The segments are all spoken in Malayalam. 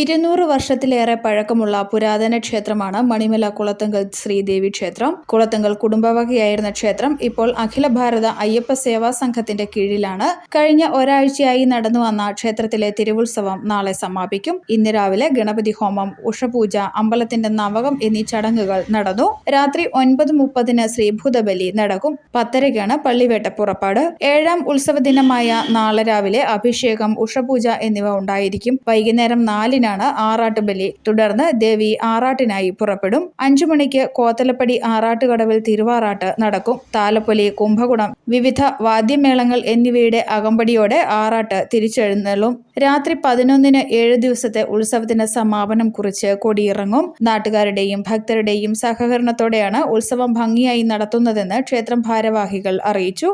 ഇരുന്നൂറ് വർഷത്തിലേറെ പഴക്കമുള്ള പുരാതന ക്ഷേത്രമാണ് മണിമല കുളത്തങ്കൽ ശ്രീദേവി ക്ഷേത്രം. കുളത്തങ്കൽ കുടുംബവകയായിരുന്ന ക്ഷേത്രം ഇപ്പോൾ അഖില ഭാരത അയ്യപ്പ സേവാ സംഘത്തിന്റെ കീഴിലാണ്. കഴിഞ്ഞ ഒരാഴ്ചയായി നടന്നു വന്ന ക്ഷേത്രത്തിലെ തിരുവുത്സവം നാളെ സമാപിക്കും. ഇന്ന് രാവിലെ ഗണപതി ഹോമം ഉഷപൂജ അമ്പലത്തിന്റെ നവകം എന്നീ ചടങ്ങുകൾ നടന്നു. രാത്രി ഒൻപത് മുപ്പതിന് ശ്രീഭൂതബലി നടക്കും. പത്തരയ്ക്കാണ് പള്ളിവേട്ട പുറപ്പാട്. ഏഴാം ഉത്സവ ദിനമായ നാളെ രാവിലെ അഭിഷേകം ഉഷപൂജ എന്നിവ ഉണ്ടായിരിക്കും. വൈകുന്നേരം നാലിനാണ് ആറാട്ടുബലി. തുടർന്ന് ദേവി ആറാട്ടിനായി പുറപ്പെടും. അഞ്ചു മണിക്ക് കോത്തലപ്പടി ആറാട്ടുകടവിൽ തിരുവാറാട്ട് നടക്കും. താലപ്പൊലി കുംഭകുടം വിവിധ വാദ്യമേളങ്ങൾ എന്നിവയുടെ അകമ്പടിയോടെ ആറാട്ട് തിരിച്ചെഴുന്നള്ളും. രാത്രി പതിനൊന്നിന് ഏഴ് ദിവസത്തെ ഉത്സവത്തിന് സമാപനം കുറിച്ച് കൊടിയിറങ്ങും. നാട്ടുകാരുടെയും ഭക്തരുടെയും സഹകരണത്തോടെയാണ് ഉത്സവം ഭംഗിയായി നടത്തുന്നതെന്ന് ക്ഷേത്രം ഭാരവാഹികൾ അറിയിച്ചു.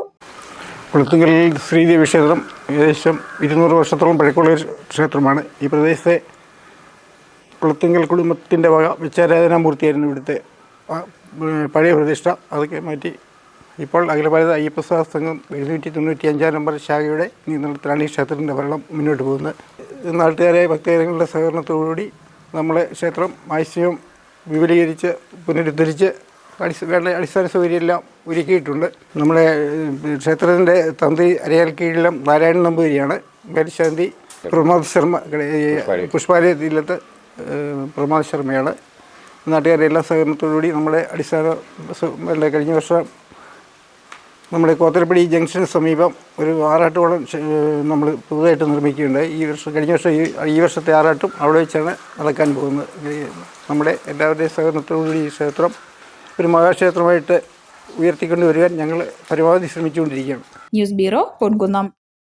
കുളത്തുങ്കൽ ശ്രീദേവി ക്ഷേത്രം ഏകദേശം ഇരുന്നൂറ് വർഷത്തോളം പഴക്കമുള്ള ക്ഷേത്രമാണ്. ഈ പ്രദേശത്തെ കുളത്തുങ്കൽ കുടുംബത്തിന്റെ വക വിച്ചാരാധനാമൂർത്തിയായിരുന്നു ഇവിടുത്തെ പഴയ പ്രതിഷ്ഠ. അതൊക്കെ മാറ്റി ഇപ്പോൾ അഖിലഭാരത അയ്യപ്പസ്വാ അയ്യപ്പ സംഘം എഴുന്നൂറ്റി തൊണ്ണൂറ്റി അഞ്ചാം നമ്പർ ശാഖയുടെ നിയന്ത്രണത്തിലാണ് ഈ ക്ഷേത്രത്തിന്റെ ഭരണം മുന്നോട്ട് പോകുന്നത് നാട്ടുകാരെ ഭക്തജനങ്ങളുടെ സഹകരണത്തോടുകൂടി നമ്മളെ ക്ഷേത്രം മാക്സിമം വിപുലീകരിച്ച് പുനരുദ്ധരിച്ച് വേണ്ട അടിസ്ഥാന സൗകര്യമെല്ലാം ഒരുക്കിയിട്ടുണ്ട്. നമ്മുടെ ക്ഷേത്രത്തിന്റെ തന്ത്രി അരയാൽ കീഴിലും നാരായണൻ നമ്പൂതിരിയാണ്. മേൽശാന്തി പ്രമോദ് ശർമ്മ ഏഹ്, പുഷ്പാലയ ഇല്ലത്ത് ഏഹ്, പ്രമോദ് ശർമ്മയാണ്. നാട്ടുകാരുടെ എല്ലാ സഹകരണത്തോടുകൂടി നമ്മുടെ അടിസ്ഥാന കഴിഞ്ഞ വർഷം നമ്മുടെ കോത്തരപ്പടി ജംഗ്ഷന് സമീപം ഒരു ആറാട്ടോളം നമ്മൾ പുതുതായിട്ട് നിർമ്മിക്കുകയുണ്ടായി. ഈ വർഷം കഴിഞ്ഞ വർഷം ഈ വർഷത്തെ ആറാട്ടും അവിടെ വെച്ചാണ് നടക്കാൻ പോകുന്നത്. നമ്മുടെ എല്ലാവരുടെയും സഹകരണത്തോടുകൂടി ഈ ക്ഷേത്രം ഒരു മഹാക്ഷേത്രമായിട്ട് ഉയർത്തിക്കൊണ്ടുവരുവാൻ ഞങ്ങൾ പരമാവധി ശ്രമിച്ചുകൊണ്ടിരിക്കുകയാണ്. News bureau Ponkunnam.